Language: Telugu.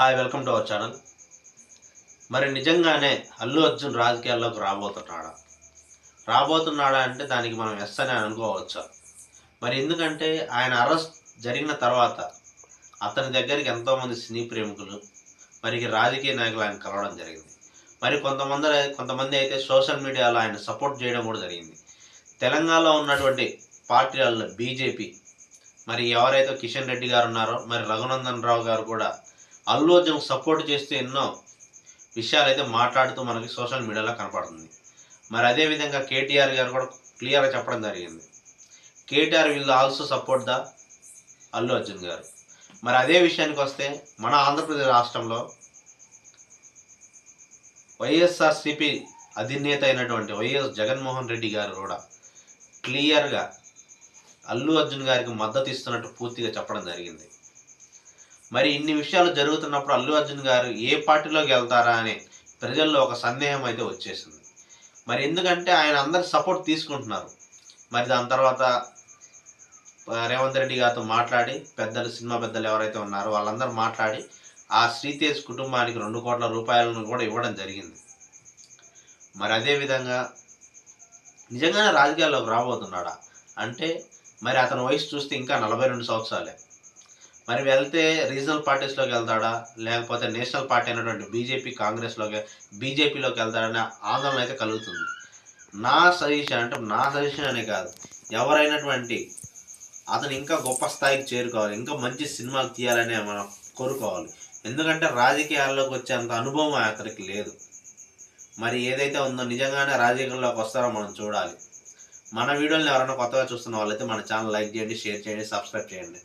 Hi welcome to our channel. మరి నిజంగానే అల్లు అర్జున్ రాజకీయాల్లోకి రాబోతున్నాడా? రాబోతున్నాడా అంటే దానికి మనం ఎస్ అని అనుకోవచ్చా? మరి ఎందుకంటే ఆయన అరెస్ట్ జరిగిన తర్వాత అతని దగ్గరికి ఎంతోమంది సినీ ప్రేమికులు మరి రాజకీయ నాయకులు ఆయన కలవడం జరిగింది. మరి కొంతమంది కొంతమంది అయితే సోషల్ మీడియాలో ఆయన సపోర్ట్ చేయడం కూడా జరిగింది. తెలంగాణలో ఉన్నటువంటి పార్టీలలో బీజేపీ మరి ఎవరైతే కిషన్ రెడ్డి గారు ఉన్నారో మరి రఘునందన్ రావు గారు కూడా అల్లు అర్జున్ సపోర్ట్ చేస్తూ ఎన్నో విషయాలు అయితే మాట్లాడుతూ మనకి సోషల్ మీడియాలో కనపడుతుంది. మరి అదేవిధంగా కేటీఆర్ గారు కూడా క్లియర్గా చెప్పడం జరిగింది. KTR will also support the Allu Arjun garu. మరి అదే విషయానికి వస్తే మన ఆంధ్రప్రదేశ్ రాష్ట్రంలో వైఎస్ఆర్సిపి అధినేత అయినటువంటి వైఎస్ జగన్మోహన్ రెడ్డి గారు కూడా క్లియర్గా అల్లు అర్జున్ గారికి మద్దతు ఇస్తున్నట్టు పూర్తిగా చెప్పడం జరిగింది. మరి ఇన్ని విషయాలు జరుగుతున్నప్పుడు అల్లు అర్జున్ గారు ఏ పార్టీలోకి వెళ్తారా అని ప్రజల్లో ఒక సందేహం అయితే వచ్చేసింది. మరి ఎందుకంటే ఆయన అందరి సపోర్ట్ తీసుకుంటున్నారు. మరి దాని తర్వాత రేవంత్ రెడ్డి గారితో మాట్లాడి పెద్దలు సినిమా పెద్దలు ఎవరైతే ఉన్నారో వాళ్ళందరూ మాట్లాడి ఆ శ్రీతేజ్ కుటుంబానికి రెండు కోట్ల రూపాయలను కూడా ఇవ్వడం జరిగింది. మరి అదేవిధంగా నిజంగానే రాజకీయాల్లోకి రాబోతున్నాడా? అంటే మరి అతని వయసు చూస్తే ఇంకా నలభై రెండు సంవత్సరాలే. మరి వెళ్తే రీజనల్ పార్టీస్లోకి వెళ్తాడా? లేకపోతే నేషనల్ పార్టీ అయినటువంటి బీజేపీ కాంగ్రెస్లోకి బీజేపీలోకి వెళ్తాడనే ఆందోళన అయితే కలుగుతుంది. నా సజెషన్ అంటే నా సజెషన్ అనే కాదు. ఎవరైనటువంటి అతను ఇంకా గొప్ప స్థాయికి చేరుకోవాలి ఇంకా మంచి సినిమాలు తీయాలని మనం కోరుకోవాలి. ఎందుకంటే రాజకీయాల్లోకి వచ్చేంత అనుభవం అతనికి లేదు. మరి ఏదైతే ఉందో నిజంగానే రాజకీయాల్లోకి వస్తారో మనం చూడాలి. మన వీడియోని ఎవరైనా కొత్తగా చూస్తున్న వాళ్ళైతే మన ఛానల్ లైక్ చేయండి షేర్ చేయండి సబ్స్క్రైబ్ చేయండి.